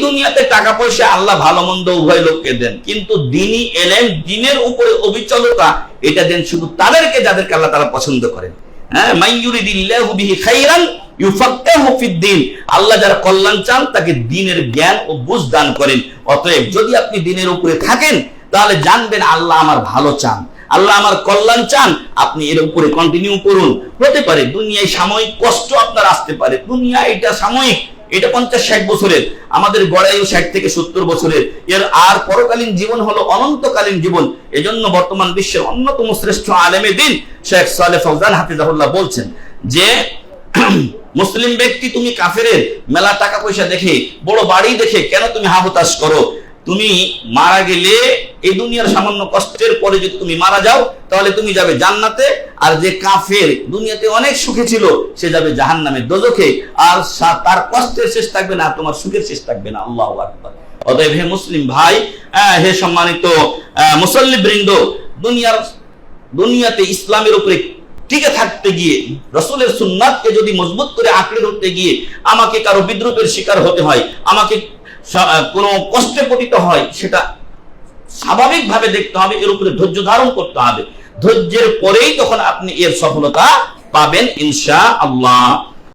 দুনিয়াতে টাকা পয়সা, আল্লাহ ভালো মন্দ উভয় লোককে দেন। কিন্তু দিনই এলেন, দিনের উপরে অবিচলতা, এটা দেন শুধু তাদেরকে যাদেরকে আল্লাহ তারা পছন্দ করেন। হ্যাঁ তাহলে জানবেন আল্লাহ আমার ভালো চান। আল্লাহ আমার চান, আপনি এর উপরে কন্টিনিউ করুন। হতে পারে দুনিয়ায় সাময়িক কষ্ট আপনার আসতে পারে। দুনিয়া এটা সাময়িক এটা পঞ্চাশ ষাট বছরের, আমাদের গড়াইও ষাট থেকে সত্তর বছরের। এর আর পরকালীন জীবন হলো অনন্তকালীন জীবন। এজন্য বর্তমান বিশ্বের অন্যতম শ্রেষ্ঠ আলেমে দিন শেখ সালে ফৌজান হাফিজাহুল্লাহ বলছেন যে, মুসলিম ব্যক্তি তুমি কাফেরের মেলা টাকা পয়সা দেখে, বড় বাড়ি দেখে কেন তুমি হাহুতাশ করো? তুমি মারা গেলে এই দুনিয়ার সামান্য কষ্টের পরে যদি তুমি মারা যাও, তাহলে তুমি যাবে জান্নাতে, আর যে কাফের দুনিয়াতে অনেক সুখে ছিল, সে যাবে জাহান নামে দোজখে। আর তার কষ্টের শেষ থাকবে না, তোমার সুখের শেষ থাকবে না। আল্লাহ আকবার। অতএব হে মুসলিম ভাই হে সম্মানিত মুসল্লি বৃন্দ, দুনিয়ার দুনিয়াতে ইসলামের উপরে টিকে থাকতে গিয়ে, রসুলের সুন্নাতকে যদি মজবুত করে আঁকড়ে ধরতে গিয়ে, আমাকে কারও বিদ্রুপের শিকার হতে হয়, আমাকে কোনো কষ্টে পতিত হয়, সেটা স্বাভাবিকভাবে দেখতে হবে, এর উপরে ধৈর্য ধারণ করতে হবে। ধৈর্যের পরেই তখন আপনি এর সফলতা পাবেন ইনশা আল্লাহ